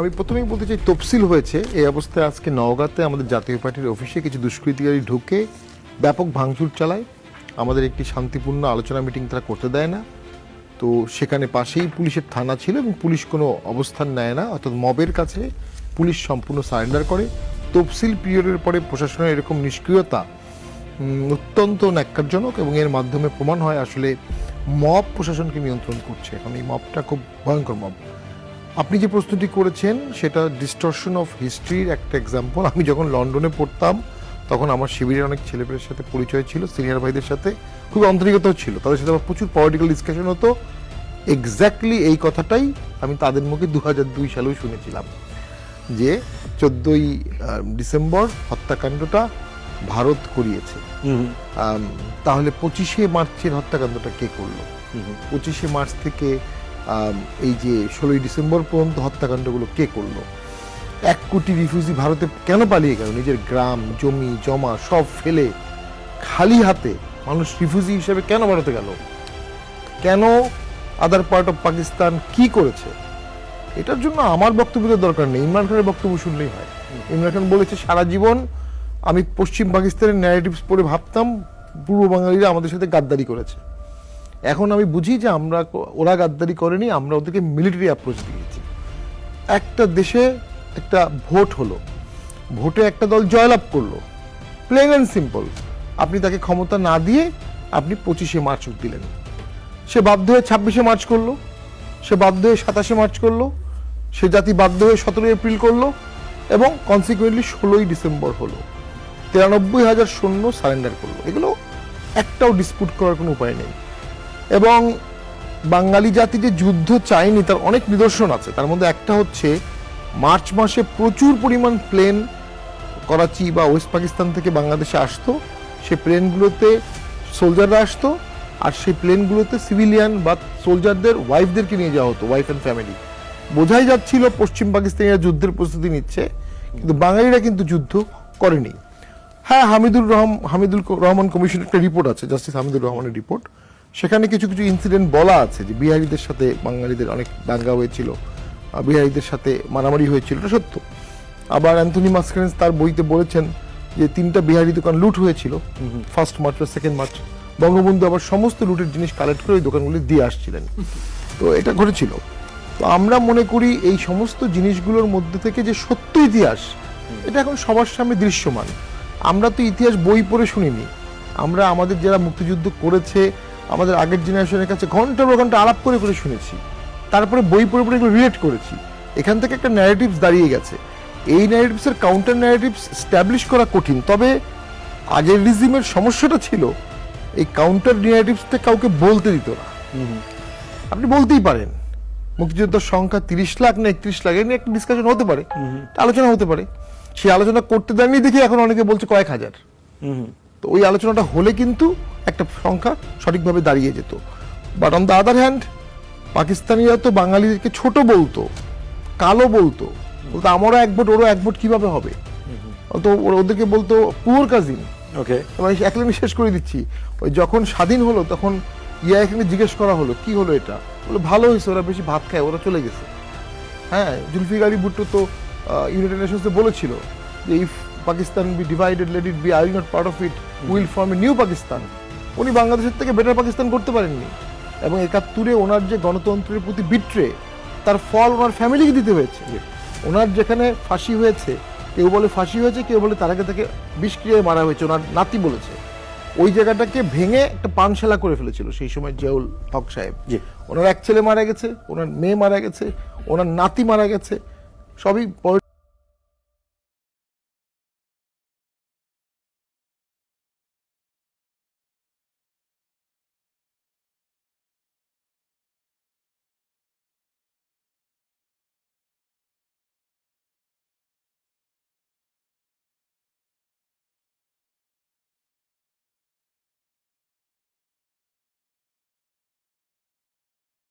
আমি প্রথমেই বলতে চাই, তফসিল হয়েছে এই অবস্থায় আজকে নওগাঁতে আমাদের জাতীয় পার্টির অফিসে কিছু দুষ্কৃতিকারী ঢুকে ব্যাপক ভাঙচুর চালায়। আমাদের একটি শান্তিপূর্ণ আলোচনা মিটিং তারা করতে দেয় না। তো সেখানে পাশেই পুলিশের থানা ছিল এবং পুলিশ কোনো অবস্থান নেয় না, অর্থাৎ মবের কাছে পুলিশ সম্পূর্ণ সারেন্ডার করে। তফসিল পিরিয়ডের পরে প্রশাসনের এরকম নিষ্ক্রিয়তা অত্যন্ত ন্যাক্কারজনক এবং এর মাধ্যমে প্রমাণ হয় আসলে মব প্রশাসনকে নিয়ন্ত্রণ করছে। এখন এই মবটা খুব ভয়ঙ্কর মব। আপনি যে প্রশ্নটি করেছেন সেটা ডিস্টর্শন অফ হিস্ট্রির একটা এক্সাম্পল আমি যখন লন্ডনে পড়তাম তখন আমার শিবিরের অনেক ছেলেপেলের সাথে পরিচয় ছিল সিনিয়র ভাইদের সাথে। খুব আন্তরিকতাও ছিল। তাদের সাথে আমার প্রচুর পলিটিক্যাল ডিসকাশন হতো। এক্স্যাক্টলি এই কথাটাই আমি তাদের মুখে দু হাজার দুই সালেও শুনেছিলাম। যে চোদ্দই ডিসেম্বর হত্যাকাণ্ডটা ভারত করিয়েছে। তাহলে পঁচিশে মার্চের হত্যাকাণ্ডটা কে করল? পঁচিশে মার্চ থেকে এই যে ষোলোই ডিসেম্বর পর্যন্ত হত্যাকাণ্ডগুলো কে করল? এক কোটি রিফিউজি ভারতে কেন পালিয়ে গেল? নিজের গ্রাম, জমি, জমা সব ফেলে খালি হাতে মানুষ রিফিউজি হিসেবে কেন ভারতে গেল? কেন আদার পার্ট অফ পাকিস্তান কি করেছে? এটার জন্য আমার বক্তব্য দেওয়ার দরকার নেই। ইমরান খানের বক্তব্য শুনলেই হয়। ইমরান খান বলেছে, সারা জীবন আমি পশ্চিম পাকিস্তানের ন্যারেটিভস পড়ে ভাবতাম, পূর্ব বাঙালিরা আমাদের সাথে গাদ্দারি করেছে। এখন আমি বুঝি যে আমরা ওরা গাদ্দারি করেনি, আমরা ওদেরকে মিলিটারি অ্যাপ্রোচ দিয়েছি। একটা দেশে একটা ভোট হলো, ভোটে একটা দল জয়লাভ করল প্লেন অ্যান্ড সিম্পল আপনি তাকে ক্ষমতা না দিয়ে আপনি পঁচিশে মার্চ দিলেন। সে বাধ্য হয়ে ছাব্বিশে মার্চ করল, সে বাধ্য হয়ে সাতাশে মার্চ করল, সে জাতি বাধ্য হয়ে সতেরোই এপ্রিল করল এবং কনসিকুয়েন্টলি ষোলোই ডিসেম্বর হলো। তিরানব্বই হাজার সৈন্য সারেন্ডার করল। এগুলো একটাও ডিসপুট করার কোনো উপায় নেই। এবং বাঙালি জাতি যে যুদ্ধ চায়নি, তার অনেক নিদর্শন আছে। তার মধ্যে একটা হচ্ছে, মার্চ মাসে প্রচুর পরিমাণ প্লেন করাচি বা ওয়েস্ট পাকিস্তান থেকে বাংলাদেশে আসতো। সে প্লেনগুলোতে সোলজাররা আসতো আর সেই প্লেনগুলোতে সিভিলিয়ান বা সোলজারদের ওয়াইফদেরকে নিয়ে যাওয়া হতো, ওয়াইফ অ্যান্ড ফ্যামিলি। বোঝাই যাচ্ছিল পশ্চিম পাকিস্তানিরা যুদ্ধের প্রস্তুতি নিচ্ছে, কিন্তু বাঙালিরা কিন্তু যুদ্ধ করেনি। হ্যাঁ হামিদুর রহম, হামিদুল রহমান কমিশনের একটা রিপোর্ট আছে, জাস্টিস হামিদুর রহমানের রিপোর্ট। সেখানে কিছু কিছু ইনসিডেন্ট বলা আছে যে বিহারিদের সাথে বাঙালিদের অনেক দাঙ্গা হয়েছিল বিহারিদের সাথে মারামারি হয়েছিল এটা সত্য। আবার অ্যান্থনি মাস্কারেন্স তার বইতে বলেছেন যে তিনটা বিহারি দোকান লুট হয়েছিল ফার্স্ট মার্চ বা সেকেন্ড মার্চ। বঙ্গবন্ধু আবার সমস্ত লুটের জিনিস কালেক্ট করে ওই দোকানগুলি দিয়ে আসছিলেন। তো এটা ঘটেছিল। তো আমরা মনে করি এই সমস্ত জিনিসগুলোর মধ্যে থেকে যে সত্য ইতিহাস এটা এখন সবার সামনে দৃশ্যমান। আমরা তো ইতিহাস বই পড়ে শুনিনি। আমরা আমাদের যারা মুক্তিযুদ্ধ করেছে আমাদের আগের জেনারেশনের কাছে ঘণ্টা পর ঘণ্টা আলাপ করে করে শুনেছি। তারপরে বই পড়ে পড়ে এগুলো রিলেট করেছি। এখান থেকে একটা ন্যারেটিভস দাঁড়িয়ে গেছে। এই ন্যারেটিভসের কাউন্টার ন্যারেটিভস স্ট্যাবলিশ করা কঠিন। তবে আগের রিজিমের সমস্যাটা ছিল এই কাউন্টার ন্যারেটিভসটা কাউকে বলতে দিত না। আপনি বলতেই পারেন মুক্তিযোদ্ধার সংখ্যা তিরিশ লাখ না একত্রিশ লাখ এ নিয়ে একটা ডিসকাশন হতে পারে আলোচনা হতে পারে। সেই আলোচনা করতে দেননি দেখি এখন অনেকে বলছে কয়েক হাজার। তো ওই আলোচনাটা হলে কিন্তু একটা সংখ্যা সঠিকভাবে দাঁড়িয়ে যেত। But on the other hand পাকিস্তানিরা তো বাঙালিদেরকে ছোট বলতো কালো বলতো। বলতো আমারও এক ভোট ওরও এক ভোট কীভাবে হবে? তো ওরা- ওদেরকে বলতো পুয়ার কাজিন। ওকে আমি একলে আমি শেষ করে দিচ্ছি। ওই যখন স্বাধীন হলো তখন ইয়া এখানে জিজ্ঞেস করা হলো কি হলো এটা? বলে ভালো হয়েছে ওরা বেশি ভাত খায় ওরা চলে গেছে। হ্যাঁ জুলফিকার আলী ভুট্টো তো ইউনাইটেড নেশনসে বলেছিল যে if Pakistan be divided let it be I not part of it will form a new Pakistan উনি বাংলাদেশের থেকে বেটার পাকিস্তান করতে পারেননি। এবং একাত্তরে ওনার যে গণতন্ত্রের প্রতি বিট্রে তার ফল ওনার ফ্যামিলিকে দিতে হয়েছে। ওনার যেখানে ফাঁসি হয়েছে কেউ বলে ফাঁসি হয়েছে কেউ বলে তার আগে তাকে বিষক্রিয়ায় মারা হয়েছে ওনার নাতি বলেছে। ওই জায়গাটাকে ভেঙে একটা পানশালা করে ফেলেছিল সেই সময় জিয়াউল হক সাহেব। জি। ওনার এক ছেলে মারা গেছে ওনার মেয়ে মারা গেছে ওনার নাতি মারা গেছে সবই